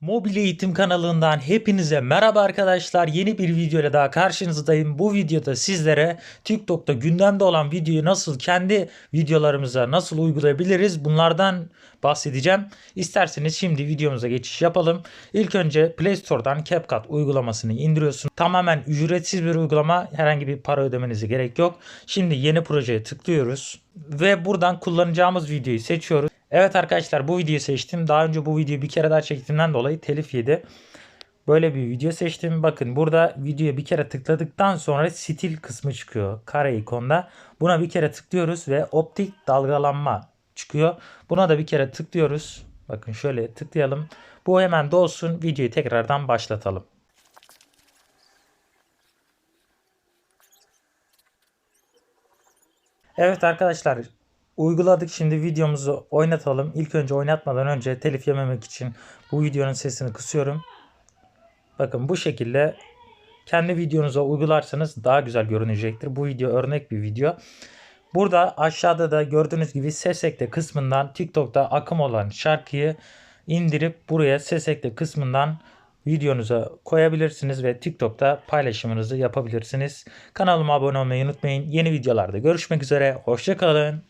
Mobil Eğitim kanalından hepinize merhaba arkadaşlar. Yeni bir video ile daha karşınızdayım. Bu videoda sizlere TikTok'ta gündemde olan videoyu nasıl kendi videolarımıza nasıl uygulayabiliriz bunlardan bahsedeceğim. İsterseniz şimdi videomuza geçiş yapalım. İlk önce Play Store'dan CapCut uygulamasını indiriyorsun. Tamamen ücretsiz bir uygulama. Herhangi bir para ödemenize gerek yok. Şimdi yeni projeye tıklıyoruz ve buradan kullanacağımız videoyu seçiyoruz. Evet arkadaşlar bu videoyu seçtim. Daha önce bu videoyu bir kere daha çektiğimden dolayı telif yedi. Böyle bir video seçtim. Bakın burada videoya bir kere tıkladıktan sonra stil kısmı çıkıyor. Kare ikonda. Buna bir kere tıklıyoruz ve optik dalgalanma çıkıyor. Buna da bir kere tıklıyoruz. Bakın şöyle tıklayalım. Bu hemen dolsun. Videoyu tekrardan başlatalım. Evet arkadaşlar uyguladık. Şimdi videomuzu oynatalım. İlk önce oynatmadan önce telif yememek için bu videonun sesini kısıyorum. Bakın bu şekilde kendi videonuza uygularsanız daha güzel görünecektir. Bu video örnek bir video. Burada aşağıda da gördüğünüz gibi ses ekle kısmından TikTok'ta akım olan şarkıyı indirip buraya ses ekle kısmından videonuza koyabilirsiniz ve TikTok'ta paylaşımınızı yapabilirsiniz. Kanalıma abone olmayı unutmayın. Yeni videolarda görüşmek üzere. Hoşçakalın.